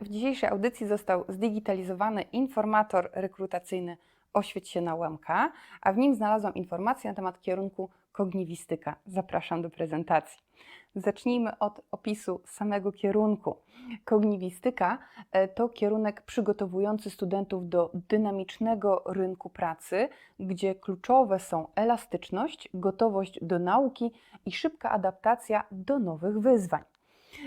W dzisiejszej audycji został zdigitalizowany informator rekrutacyjny Oświeć się na UMK, a w nim znalazłam informacje na temat kierunku kogniwistyka. Zapraszam do prezentacji. Zacznijmy od opisu samego kierunku. Kogniwistyka e, to kierunek przygotowujący studentów do dynamicznego rynku pracy, gdzie kluczowe są elastyczność, gotowość do nauki i szybka adaptacja do nowych wyzwań.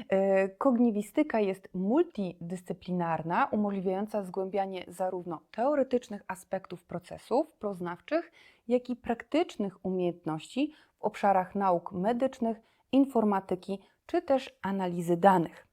E, Kogniwistyka jest multidyscyplinarna, umożliwiająca zgłębianie zarówno teoretycznych aspektów procesów poznawczych, jak i praktycznych umiejętności w obszarach nauk medycznych, informatyki czy też analizy danych.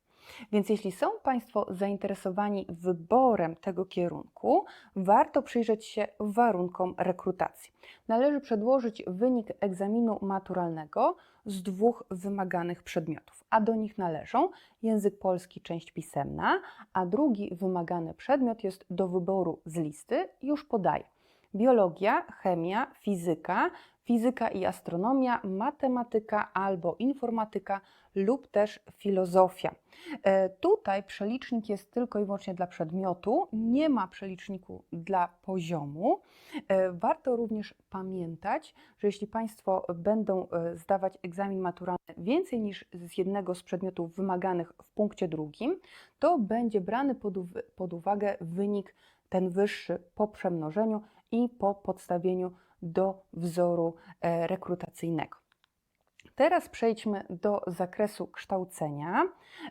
Więc jeśli są Państwo zainteresowani wyborem tego kierunku, warto przyjrzeć się warunkom rekrutacji. Należy przedłożyć wynik egzaminu maturalnego z dwóch wymaganych przedmiotów, a do nich należą język polski, część pisemna, a drugi wymagany przedmiot jest do wyboru z listy, już podaję. Biologia, chemia, fizyka, fizyka i astronomia, matematyka albo informatyka lub też filozofia. E, Tutaj przelicznik jest tylko i wyłącznie dla przedmiotu, nie ma przeliczniku dla poziomu. E, Warto również pamiętać, że jeśli Państwo będą e, zdawać egzamin maturalny więcej niż z jednego z przedmiotów wymaganych w punkcie drugim, to będzie brany pod, uw- pod uwagę wynik ten wyższy po przemnożeniu i po podstawieniu do wzoru e, rekrutacyjnego. Teraz przejdźmy do zakresu kształcenia.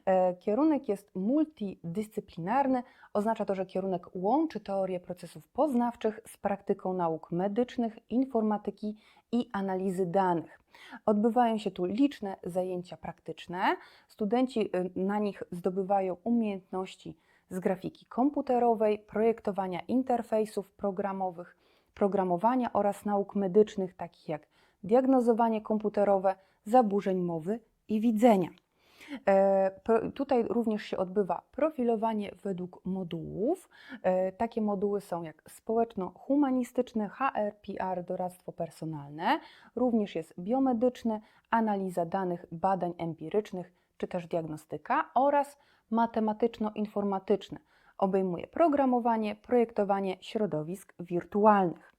E, Kierunek jest multidyscyplinarny, oznacza to, że kierunek łączy teorię procesów poznawczych z praktyką nauk medycznych, informatyki i analizy danych. Odbywają się tu liczne zajęcia praktyczne. Studenci y, na nich zdobywają umiejętności z grafiki komputerowej, projektowania interfejsów programowych, programowania oraz nauk medycznych, takich jak diagnozowanie komputerowe zaburzeń mowy i widzenia. E, Tutaj również się odbywa profilowanie według modułów. E, Takie moduły są jak społeczno-humanistyczny, HR, PR, doradztwo personalne. Również jest biomedyczny, analiza danych, badań empirycznych czy też diagnostyka oraz matematyczno-informatyczny. Obejmuje programowanie, projektowanie środowisk wirtualnych.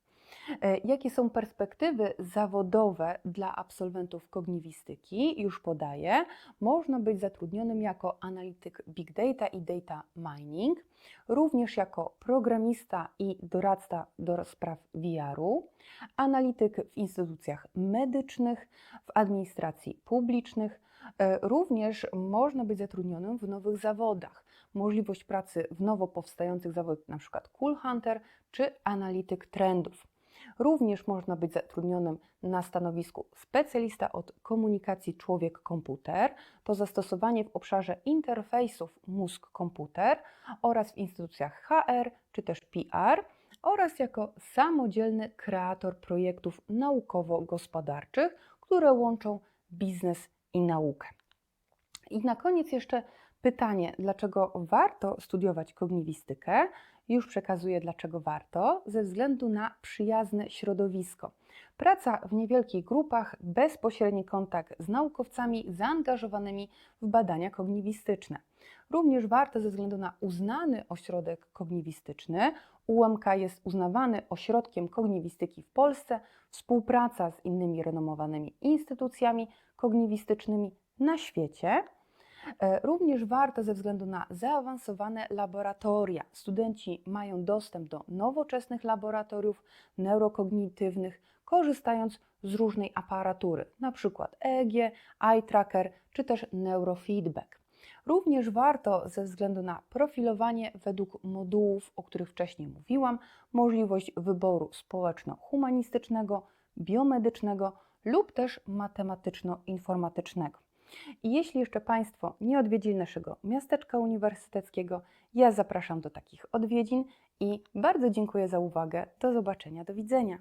E, Jakie są perspektywy zawodowe dla absolwentów kogniwistyki? Już podaję. Można być zatrudnionym jako analityk big data i data mining, również jako programista i doradca do spraw VR-u, analityk w instytucjach medycznych, w administracji publicznych. E, Również można być zatrudnionym w nowych zawodach. Możliwość pracy w nowo powstających zawodach, np. Cool Hunter czy analityk trendów. Również można być zatrudnionym na stanowisku specjalista od komunikacji człowiek-komputer, to zastosowanie w obszarze interfejsów mózg-komputer oraz w instytucjach HR czy też PR oraz jako samodzielny kreator projektów naukowo-gospodarczych, które łączą biznes i naukę. I na koniec jeszcze pytanie, dlaczego warto studiować kogniwistykę? Już przekazuję, dlaczego warto. Ze względu na przyjazne środowisko. Praca w niewielkich grupach, bezpośredni kontakt z naukowcami zaangażowanymi w badania kognitywistyczne. Również warto ze względu na uznany ośrodek kognitywistyczny. UMK jest uznawany ośrodkiem kognitywistyki w Polsce. Współpraca z innymi renomowanymi instytucjami kognitywistycznymi na świecie. E, Również warto ze względu na zaawansowane laboratoria. Studenci mają dostęp do nowoczesnych laboratoriów neurokognitywnych, korzystając z różnej aparatury, np. EEG, eye tracker czy też neurofeedback. Również warto ze względu na profilowanie według modułów, o których wcześniej mówiłam, możliwość wyboru społeczno-humanistycznego, biomedycznego lub też matematyczno-informatycznego. I jeśli jeszcze Państwo nie odwiedzili naszego miasteczka uniwersyteckiego, ja zapraszam do takich odwiedzin i bardzo dziękuję za uwagę. Do zobaczenia, do widzenia.